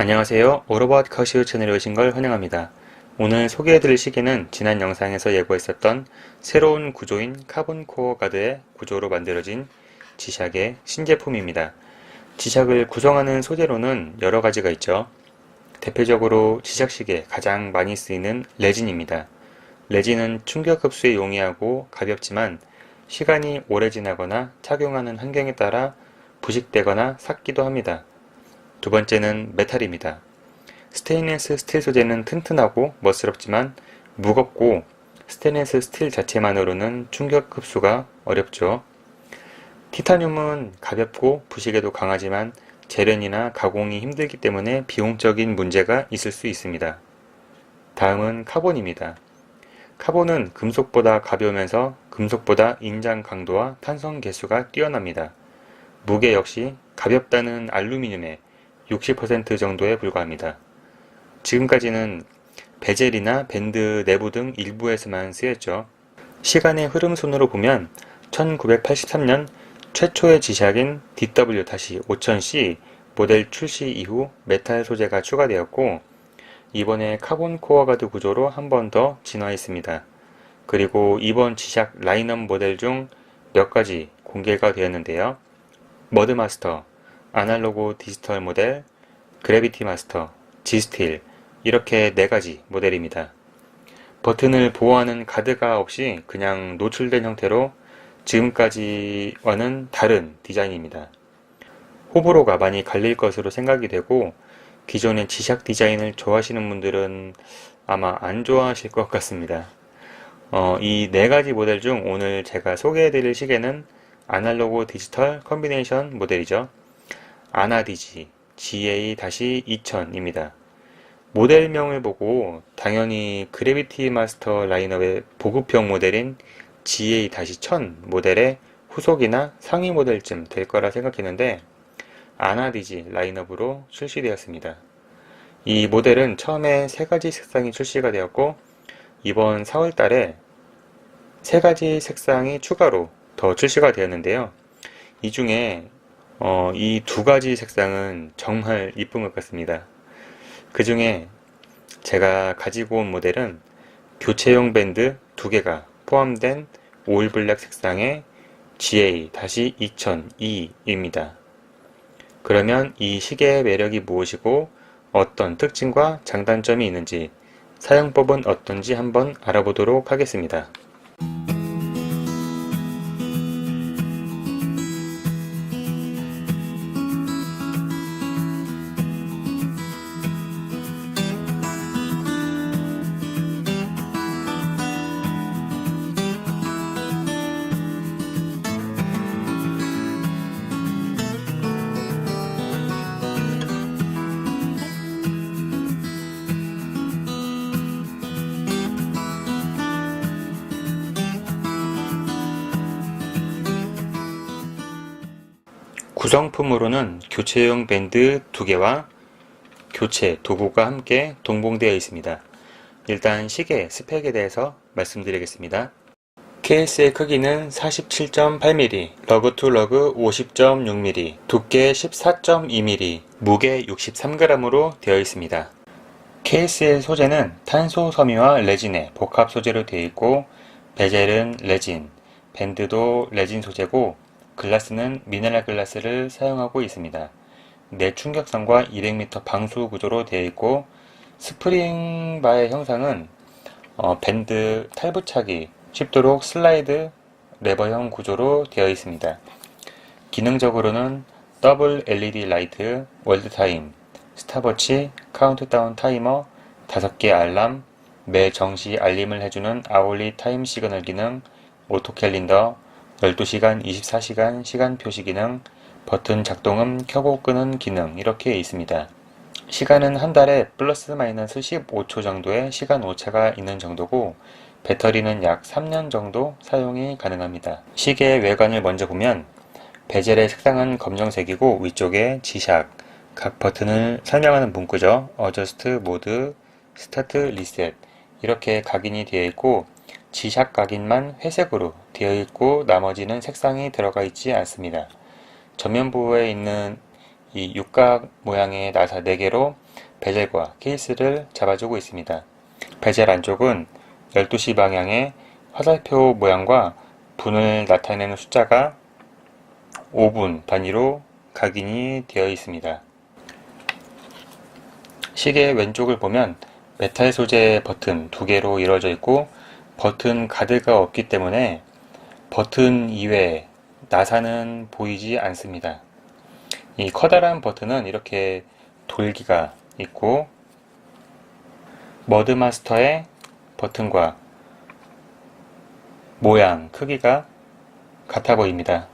안녕하세요. 오로봇 커시우 채널에 오신 걸 환영합니다. 오늘 소개해드릴 시계는 지난 영상에서 예고했었던 새로운 구조인 카본 코어 가드의 구조로 만들어진 지샥의 신제품입니다. 지샥을 구성하는 소재로는 여러 가지가 있죠. 대표적으로 지샥식에 가장 많이 쓰이는 레진입니다. 레진은 충격 흡수에 용이하고 가볍지만 시간이 오래 지나거나 착용하는 환경에 따라 부식되거나 삭기도 합니다. 두 번째는 메탈입니다. 스테인리스 스틸 소재는 튼튼하고 멋스럽지만 무겁고 스테인리스 스틸 자체만으로는 충격 흡수가 어렵죠. 티타늄은 가볍고 부식에도 강하지만 재련이나 가공이 힘들기 때문에 비용적인 문제가 있을 수 있습니다. 다음은 카본입니다. 카본은 금속보다 가벼우면서 금속보다 인장 강도와 탄성 개수가 뛰어납니다. 무게 역시 가볍다는 알루미늄에 60% 정도에 불과합니다. 지금까지는 베젤이나 밴드 내부 등 일부에서만 쓰였죠. 시간의 흐름 순으로 보면 1983년 최초의 지샥인 DW-5000C 모델 출시 이후 메탈 소재가 추가되었고 이번에 카본 코어 가드 구조로 한 번 더 진화했습니다. 그리고 이번 지샥 라인업 모델 중 몇 가지 공개가 되었는데요. 머드마스터, 아날로그 디지털 모델, 그래비티 마스터, 지스틸 이렇게 네 가지 모델입니다. 버튼을 보호하는 가드가 없이 그냥 노출된 형태로 지금까지와는 다른 디자인입니다. 호불호가 많이 갈릴 것으로 생각이 되고 기존의 지샥 디자인을 좋아하시는 분들은 아마 안 좋아하실 것 같습니다. 어, 이 네 가지 모델 중 오늘 제가 소개해드릴 시계는 아날로그 디지털 컨비네이션 모델이죠. 아나디지 GA-2000입니다. 모델명을 보고 당연히 그래비티 마스터 라인업의 보급형 모델인 GA-1000 모델의 후속이나 상위 모델쯤 될 거라 생각했는데 아나디지 라인업으로 출시되었습니다. 이 모델은 처음에 세 가지 색상이 출시가 되었고 이번 4월 달에 세 가지 색상이 추가로 더 출시가 되었는데요. 이 중에 어, 이 두 가지 색상은 정말 이쁜 것 같습니다. 그 중에 제가 가지고 온 모델은 교체용 밴드 두 개가 포함된 올 블랙 색상의 GA-2002입니다. 그러면 이 시계의 매력이 무엇이고 어떤 특징과 장단점이 있는지 사용법은 어떤지 한번 알아보도록 하겠습니다. 구성품으로는 교체용 밴드 두 개와 교체 도구가 함께 동봉되어 있습니다. 일단 시계 스펙에 대해서 말씀드리겠습니다. 케이스의 크기는 47.8mm, 러그 투 러그 50.6mm, 두께 14.2mm, 무게 63g으로 되어 있습니다. 케이스의 소재는 탄소 섬유와 레진의 복합 소재로 되어 있고 베젤은 레진, 밴드도 레진 소재고 글라스는 미네랄 글라스를 사용하고 있습니다. 내충격성과 200m 방수 구조로 되어 있고 스프링 바의 형상은 어, 밴드 탈부착이 쉽도록 슬라이드 레버형 구조로 되어 있습니다. 기능적으로는 더블 LED 라이트, 월드 타임, 스타버치, 카운트다운 타이머, 5개 알람, 매 정시 알림을 해주는 아울리 타임 시그널 기능, 오토 캘린더, 12시간, 24시간 시간 표시 기능, 버튼 작동음 켜고 끄는 기능 이렇게 있습니다. 시간은 한 달에 플러스 마이너스 15초 정도의 시간 오차가 있는 정도고 배터리는 약 3년 정도 사용이 가능합니다. 시계의 외관을 먼저 보면 베젤의 색상은 검정색이고 위쪽에 G샥, 각 버튼을 설명하는 문구죠. 어저스트, 모드, 스타트, 리셋 이렇게 각인이 되어 있고 G샥 각인만 회색으로 되어 있고 나머지는 색상이 들어가 있지 않습니다. 전면부에 있는 이 육각 모양의 나사 4개로 베젤과 케이스를 잡아주고 있습니다. 베젤 안쪽은 12시 방향의 화살표 모양과 분을 나타내는 숫자가 5분 단위로 각인이 되어 있습니다. 시계 왼쪽을 보면 메탈 소재 버튼 두 개로 이루어져 있고 버튼 가드가 없기 때문에 버튼 이외에 나사는 보이지 않습니다. 이 커다란 버튼은 이렇게 돌기가 있고 머드마스터의 버튼과 모양, 크기가 같아 보입니다.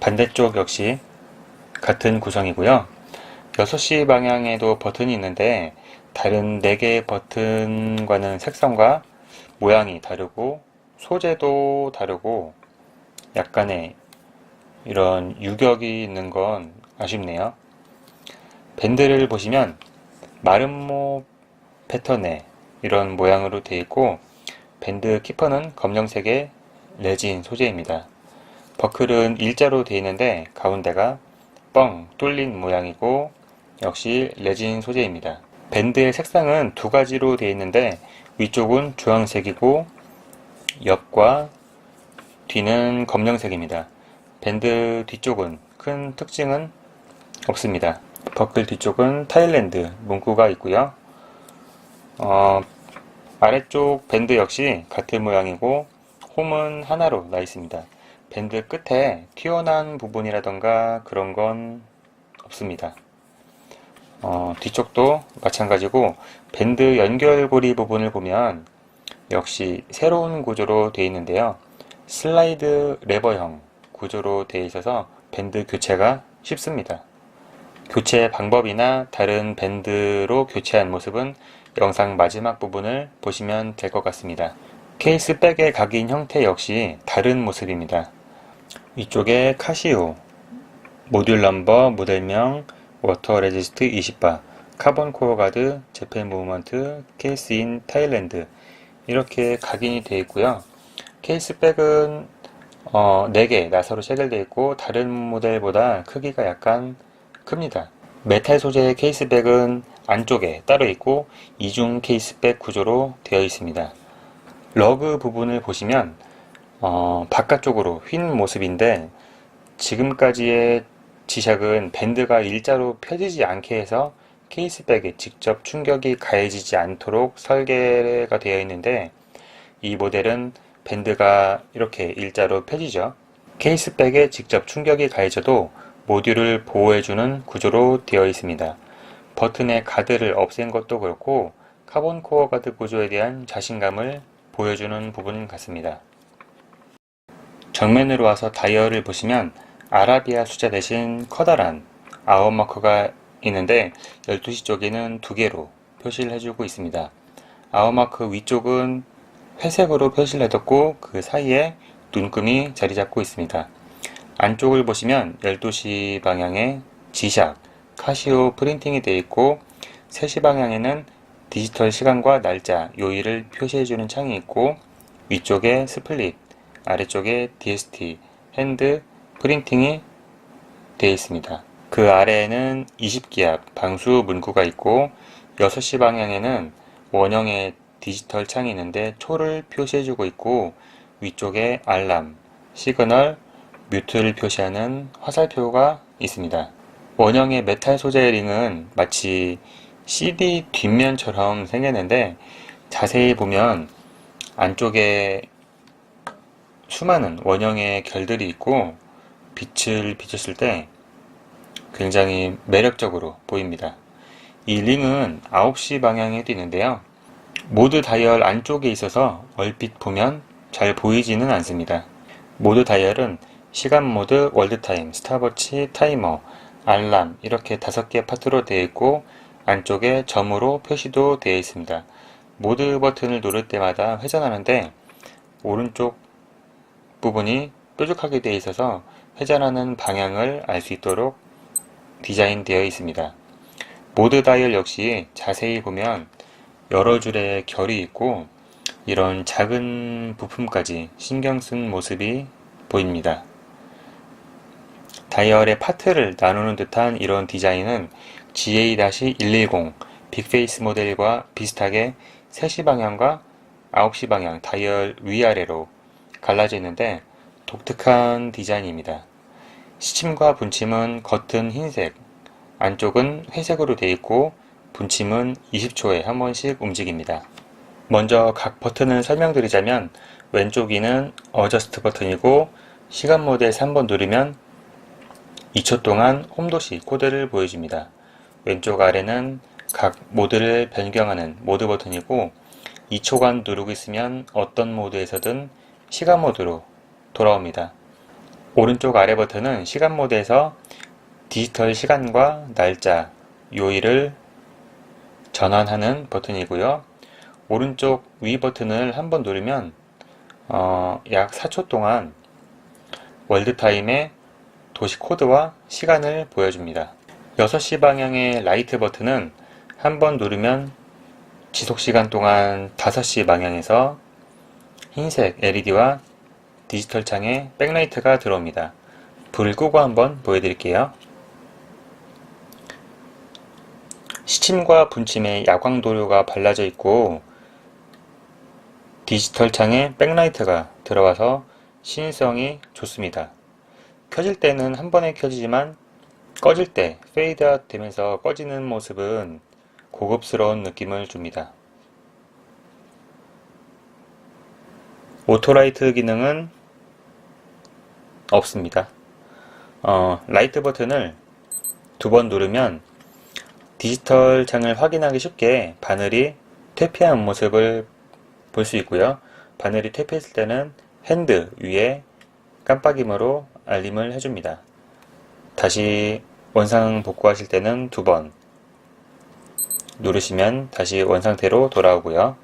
반대쪽 역시 같은 구성이고요. 6시 방향에도 버튼이 있는데 다른 4개의 버튼과는 색상과 모양이 다르고 소재도 다르고 약간의 이런 유격이 있는 건 아쉽네요. 밴드를 보시면 마름모 패턴의 이런 모양으로 되어 있고 밴드 키퍼는 검정색의 레진 소재입니다. 버클은 일자로 되어 있는데 가운데가 뻥 뚫린 모양이고 역시 레진 소재입니다. 밴드의 색상은 두 가지로 되어 있는데 위쪽은 주황색이고 옆과 뒤는 검정색입니다. 밴드 뒤쪽은 큰 특징은 없습니다. 버클 뒤쪽은 타일랜드 문구가 있고요. 어, 아래쪽 밴드 역시 같은 모양이고 홈은 하나로 나 있습니다. 밴드 끝에 튀어나온 부분이라던가 그런 건 없습니다. 어, 뒤쪽도 마찬가지고 밴드 연결고리 부분을 보면 역시 새로운 구조로 되어 있는데요. 슬라이드 레버형 구조로 되어 있어서 밴드 교체가 쉽습니다. 교체 방법이나 다른 밴드로 교체한 모습은 영상 마지막 부분을 보시면 될 것 같습니다. 케이스 백의 각인 형태 역시 다른 모습입니다. 위쪽에 카시오, 모듈 넘버, 모델명, 워터 레지스트 20바, 카본 코어 가드, 재팬 무브먼트, 케이스 인 타일랜드 이렇게 각인이 되어 있고요. 케이스 백은 어, 4개 나사로 체결되어 있고 다른 모델보다 크기가 약간 큽니다. 메탈 소재의 케이스백은 안쪽에 따로 있고 이중 케이스백 구조로 되어 있습니다. 러그 부분을 보시면 어, 바깥쪽으로 휜 모습인데 지금까지의 지샥은 밴드가 일자로 펴지지 않게 해서 케이스백에 직접 충격이 가해지지 않도록 설계가 되어 있는데 이 모델은 밴드가 이렇게 일자로 펴지죠. 케이스백에 직접 충격이 가해져도 모듈을 보호해주는 구조로 되어 있습니다. 버튼의 가드를 없앤 것도 그렇고 카본 코어 가드 구조에 대한 자신감을 보여주는 부분 같습니다. 정면으로 와서 다이얼을 보시면 아라비아 숫자 대신 커다란 아웃마커가 있는데 12시 쪽에는 두 개로 표시를 해주고 있습니다. 아웃마크 위쪽은 회색으로 표시를 해뒀고 그 사이에 눈금이 자리 잡고 있습니다. 안쪽을 보시면 12시 방향에 지샥, 카시오 프린팅이 되어 있고 3시 방향에는 디지털 시간과 날짜, 요일을 표시해주는 창이 있고 위쪽에 스플릿, 아래쪽에 DST, 핸드, 프린팅이 되어 있습니다. 그 아래에는 20기압 방수 문구가 있고 6시 방향에는 원형의 디지털 창이 있는데 초를 표시해주고 있고 위쪽에 알람, 시그널, 뮤트를 표시하는 화살표가 있습니다. 원형의 메탈 소재의 링은 마치 CD 뒷면처럼 생겼는데 자세히 보면 안쪽에 수많은 원형의 결들이 있고 빛을 비쳤을 때 굉장히 매력적으로 보입니다. 이 링은 9시 방향에도 있는데요. 모드 다이얼 안쪽에 있어서 얼핏 보면 잘 보이지는 않습니다. 모드 다이얼은 시간 모드, 월드타임, 스타워치, 타이머, 알람 이렇게 다섯 개 파트로 되어 있고 안쪽에 점으로 표시도 되어 있습니다. 모드 버튼을 누를 때마다 회전하는데 오른쪽 부분이 뾰족하게 되어 있어서 회전하는 방향을 알 수 있도록 디자인되어 있습니다. 모드 다이얼 역시 자세히 보면 여러 줄의 결이 있고 이런 작은 부품까지 신경 쓴 모습이 보입니다. 다이얼의 파트를 나누는 듯한 이런 디자인은 GA-110 빅페이스 모델과 비슷하게 3시 방향과 9시 방향 다이얼 위아래로 갈라져 있는데 독특한 디자인입니다. 시침과 분침은 겉은 흰색, 안쪽은 회색으로 되어 있고 분침은 20초에 한 번씩 움직입니다. 먼저 각 버튼을 설명드리자면 왼쪽 이는 어저스트 버튼이고 시간 모드에서 한번 누르면 2초 동안 홈도시 코드를 보여줍니다. 왼쪽 아래는 각 모드를 변경하는 모드 버튼이고 2초간 누르고 있으면 어떤 모드에서든 시간 모드로 돌아옵니다. 오른쪽 아래 버튼은 시간 모드에서 디지털 시간과 날짜, 요일을 전환하는 버튼이고요. 오른쪽 위 버튼을 한번 누르면 어, 약 4초 동안 월드타임의 도시 코드와 시간을 보여줍니다. 6시 방향의 라이트 버튼은 한번 누르면 지속 시간 동안 5시 방향에서 흰색 LED와 디지털 창에 백라이트가 들어옵니다. 불을 끄고 한번 보여드릴게요. 시침과 분침에 야광 도료가 발라져 있고 디지털 창에 백라이트가 들어와서 시인성이 좋습니다. 켜질 때는 한 번에 켜지지만 꺼질 때 페이드아웃 되면서 꺼지는 모습은 고급스러운 느낌을 줍니다. 오토라이트 기능은 없습니다. 어, 라이트 버튼을 두 번 누르면 디지털 창을 확인하기 쉽게 바늘이 퇴폐한 모습을 볼 수 있고요. 바늘이 퇴폐했을 때는 핸드 위에 깜빡임으로 알림을 해줍니다. 다시 원상 복구하실 때는 두 번 누르시면 다시 원상태로 돌아오고요.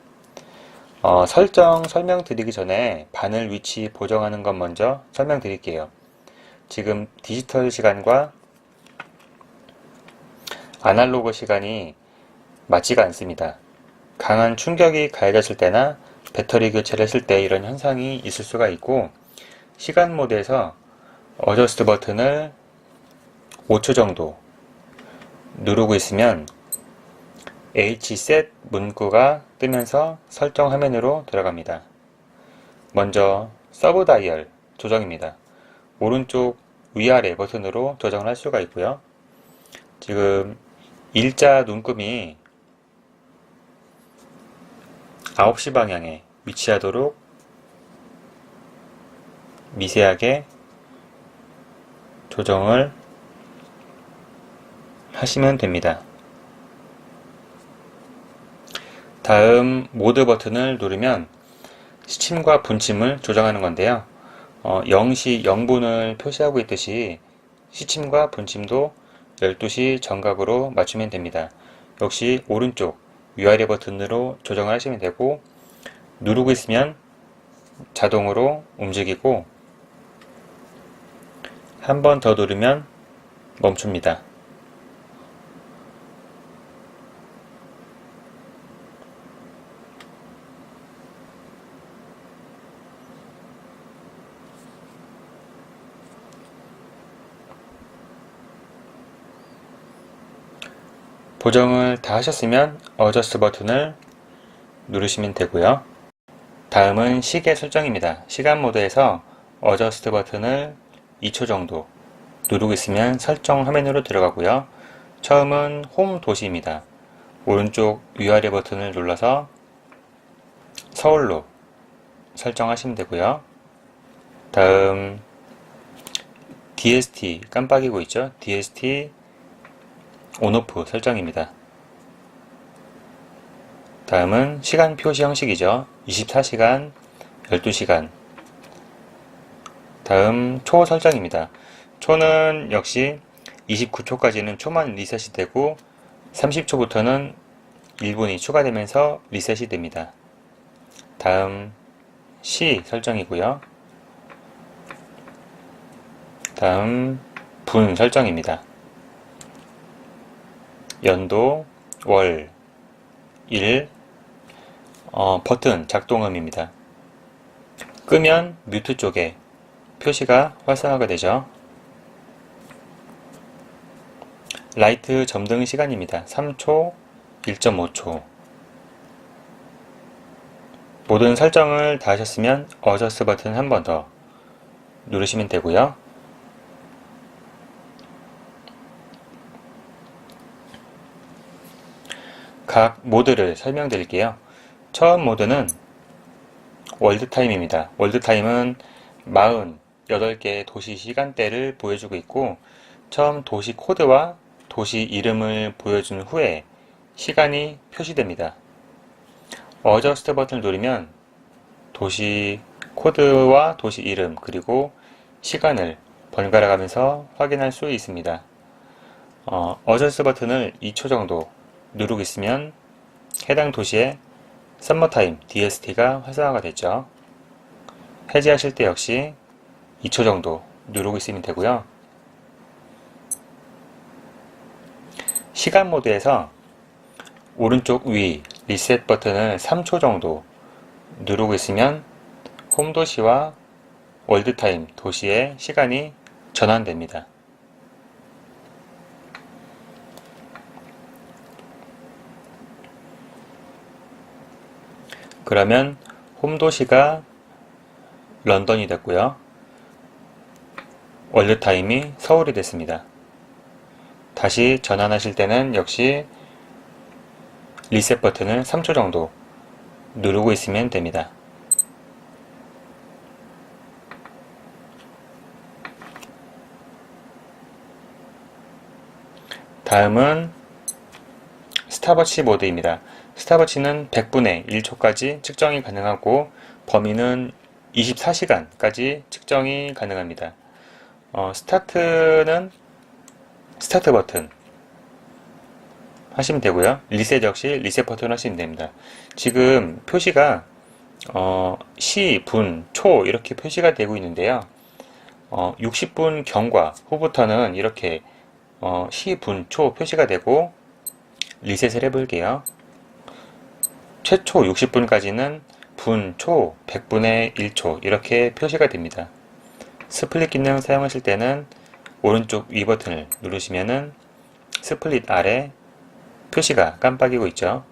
어, 설정 설명드리기 전에 바늘 위치 보정하는 것 먼저 설명드릴게요. 지금 디지털 시간과 아날로그 시간이 맞지가 않습니다. 강한 충격이 가해졌을 때나 배터리 교체를 했을 때 이런 현상이 있을 수가 있고 시간 모드에서 어저스트 버튼을 5초 정도 누르고 있으면 Hset 문구가 뜨면서 설정 화면으로 들어갑니다. 먼저 서브 다이얼 조정입니다. 오른쪽 위아래 버튼으로 조정을 할 수가 있고요. 지금 일자 눈금이 9시 방향에 위치하도록 미세하게 조정을 하시면 됩니다. 다음 모드 버튼을 누르면 시침과 분침을 조정하는 건데요. 어, 0시 0분을 표시하고 있듯이 시침과 분침도 12시 정각으로 맞추면 됩니다. 역시 오른쪽 위아래 버튼으로 조정을 하시면 되고 누르고 있으면 자동으로 움직이고 한 번 더 누르면 멈춥니다. 보정을 다 하셨으면 어저스트 버튼을 누르시면 되고요. 다음은 시계 설정입니다. 시간 모드에서 어저스트 버튼을 2초 정도 누르고 있으면 설정 화면으로 들어가고요. 처음은 홈 도시입니다. 오른쪽 위아래 버튼을 눌러서 서울로 설정하시면 되고요. 다음 DST 깜빡이고 있죠? DST 온오프 설정입니다. 다음은 시간 표시 형식이죠. 24시간, 12시간. 다음 초 설정입니다. 초는 역시 29초까지는 초만 리셋이 되고 30초부터는 1분이 추가되면서 리셋이 됩니다. 다음 시 설정이고요. 다음 분 설정입니다. 연도, 월, 일, 어, 버튼 작동음입니다. 끄면 뮤트 쪽에 표시가 활성화가 되죠. 라이트 점등 시간입니다. 3초, 1.5초. 모든 설정을 다 하셨으면 어저스 버튼 한 번 더 누르시면 되고요. 각 모드를 설명드릴게요. 처음 모드는 월드타임입니다. 월드타임은 48개의 도시 시간대를 보여주고 있고 처음 도시 코드와 도시 이름을 보여준 후에 시간이 표시됩니다. 어저스트 버튼을 누르면 도시 코드와 도시 이름 그리고 시간을 번갈아 가면서 확인할 수 있습니다. 어, 어저스트 버튼을 2초 정도 누르고 있으면 해당 도시의 썸머타임 DST가 활성화가 됐죠. 해제하실 때 역시 2초 정도 누르고 있으면 되고요. 시간 모드에서 오른쪽 위 리셋 버튼을 3초 정도 누르고 있으면 홈 도시와 월드타임 도시의 시간이 전환됩니다. 그러면 홈 도시가 런던이 됐고요. 월드타임이 서울이 됐습니다. 다시 전환하실 때는 역시 리셋 버튼을 3초 정도 누르고 있으면 됩니다. 다음은 스타버치 모드입니다. 스타버치는 100분의 1초까지 측정이 가능하고 범위는 24시간까지 측정이 가능합니다. 어, 스타트는 스타트 버튼 하시면 되고요. 리셋 역시 리셋 버튼 하시면 됩니다. 지금 표시가 어, 시, 분, 초 이렇게 표시가 되고 있는데요. 어, 60분 경과 후부터는 이렇게 어, 시, 분, 초 표시가 되고 리셋을 해볼게요. 최초 60분까지는 분, 초, 100분의 1초 이렇게 표시가 됩니다. 스플릿 기능 사용하실 때는 오른쪽 위 버튼을 누르시면은 스플릿 아래 표시가 깜빡이고 있죠.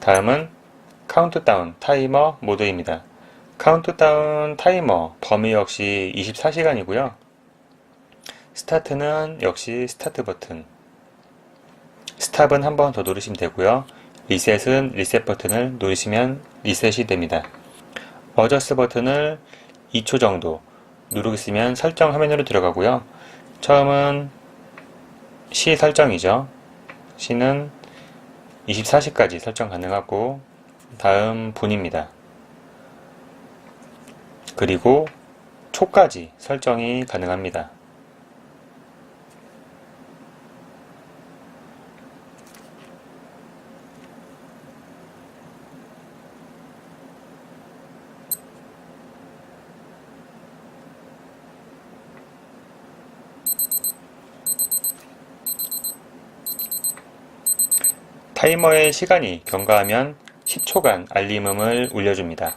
다음은 카운트다운 타이머 모드입니다. 카운트다운 타이머 범위 역시 24시간이고요. 스타트는 역시 스타트 버튼. 스탑은 한 번 더 누르시면 되고요. 리셋은 리셋 버튼을 누르시면 리셋이 됩니다. 어저스 버튼을 2초 정도 누르고 있으면 설정 화면으로 들어가고요. 처음은 시 설정이죠. 시는 24시까지 설정 가능하고 다음 분입니다. 그리고 초까지 설정이 가능합니다. 타이머의 시간이 경과하면 10초간 알림음을 울려줍니다.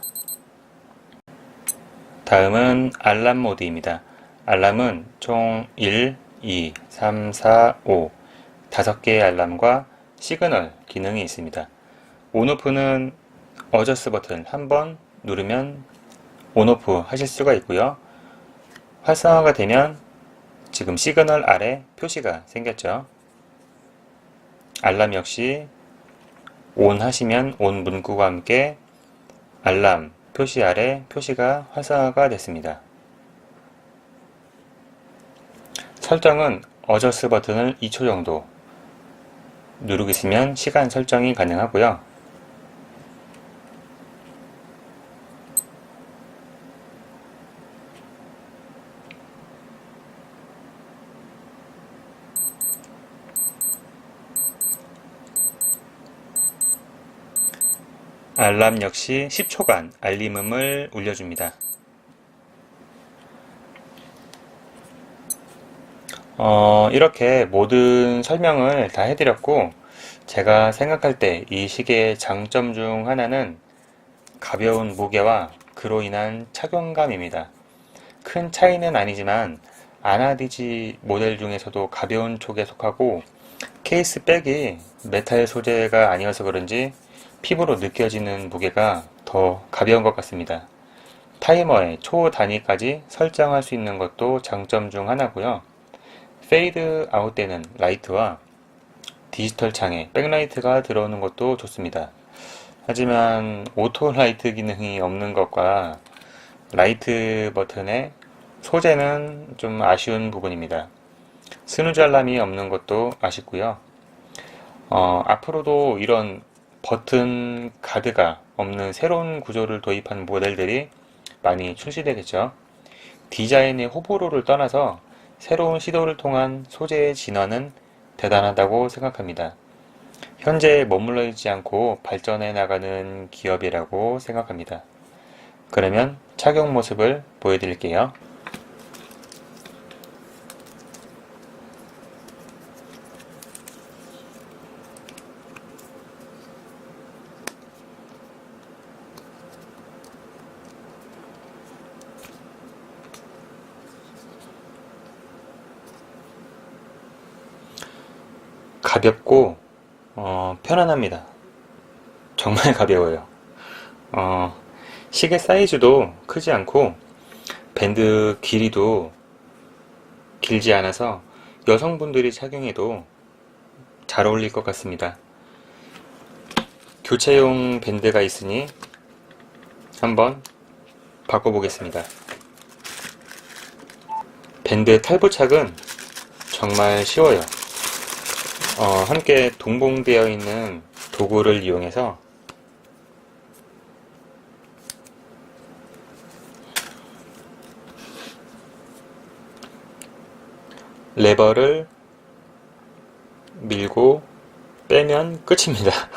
다음은 알람 모드입니다. 알람은 총 1, 2, 3, 4, 5 5개의 알람과 시그널 기능이 있습니다. 온오프는 어저스 버튼 한 번 누르면 온오프 하실 수가 있고요. 활성화가 되면 지금 시그널 아래 표시가 생겼죠. 알람 역시 온 하시면 온 문구와 함께 알람 표시 아래 표시가 활성화가 됐습니다. 설정은 어저스 버튼을 2초 정도 누르고 있으면 시간 설정이 가능하고요. 알람 역시 10초간 알림음을 울려줍니다. 어, 이렇게 모든 설명을 다 해드렸고, 제가 생각할 때 이 시계의 장점 중 하나는 가벼운 무게와 그로 인한 착용감입니다. 큰 차이는 아니지만 아나디지 모델 중에서도 가벼운 촉에 속하고 케이스 백이 메탈 소재가 아니어서 그런지 피부로 느껴지는 무게가 더 가벼운 것 같습니다. 타이머의 초 단위까지 설정할 수 있는 것도 장점 중 하나고요. 페이드 아웃 되는 라이트와 디지털 창에 백라이트가 들어오는 것도 좋습니다. 하지만 오토 라이트 기능이 없는 것과 라이트 버튼의 소재는 좀 아쉬운 부분입니다. 스누즈 알람이 없는 것도 아쉽고요. 어, 앞으로도 이런 버튼 가드가 없는 새로운 구조를 도입한 모델들이 많이 출시되겠죠. 디자인의 호불호를 떠나서 새로운 시도를 통한 소재의 진화는 대단하다고 생각합니다. 현재 머물러 있지 않고 발전해 나가는 기업이라고 생각합니다. 그러면 착용 모습을 보여드릴게요. 가볍고 어, 편안합니다. 정말 가벼워요. 어, 시계 사이즈도 크지 않고 밴드 길이도 길지 않아서 여성분들이 착용해도 잘 어울릴 것 같습니다. 교체용 밴드가 있으니 한번 바꿔보겠습니다. 밴드 탈부착은 정말 쉬워요. 어, 함께 동봉되어 있는 도구를 이용해서 레버를 밀고 빼면 끝입니다.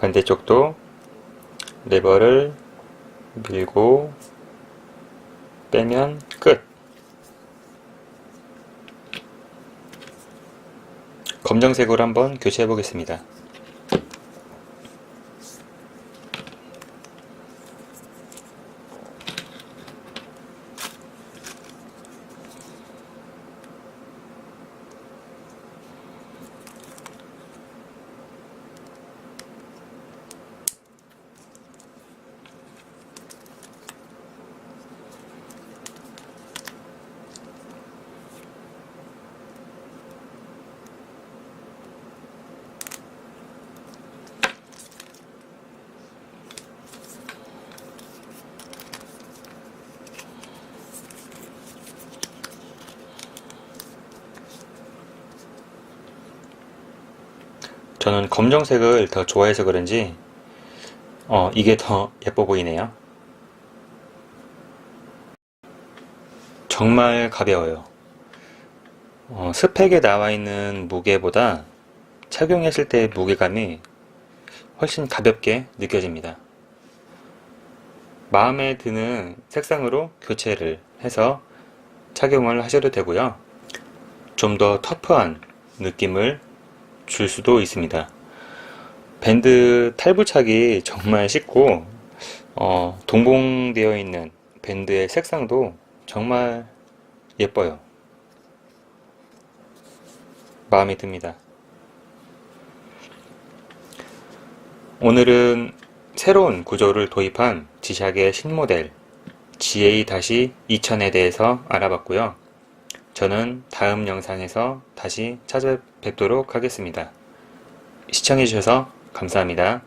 반대쪽도 레버를 밀고 빼면 끝. 검정색으로 한번 교체해 보겠습니다. 저는 검정색을 더 좋아해서 그런지 어, 이게 더 예뻐 보이네요. 정말 가벼워요. 어, 스펙에 나와 있는 무게보다 착용했을 때 무게감이 훨씬 가볍게 느껴집니다. 마음에 드는 색상으로 교체를 해서 착용을 하셔도 되고요. 좀 더 터프한 느낌을 줄 수도 있습니다. 밴드 탈부착이 정말 쉽고 어, 동봉되어 있는 밴드의 색상도 정말 예뻐요. 마음에 듭니다. 오늘은 새로운 구조를 도입한 지샥의 신모델 GA-2000에 대해서 알아봤고요. 저는 다음 영상에서 다시 찾아뵙도록 하겠습니다. 시청해주셔서 감사합니다.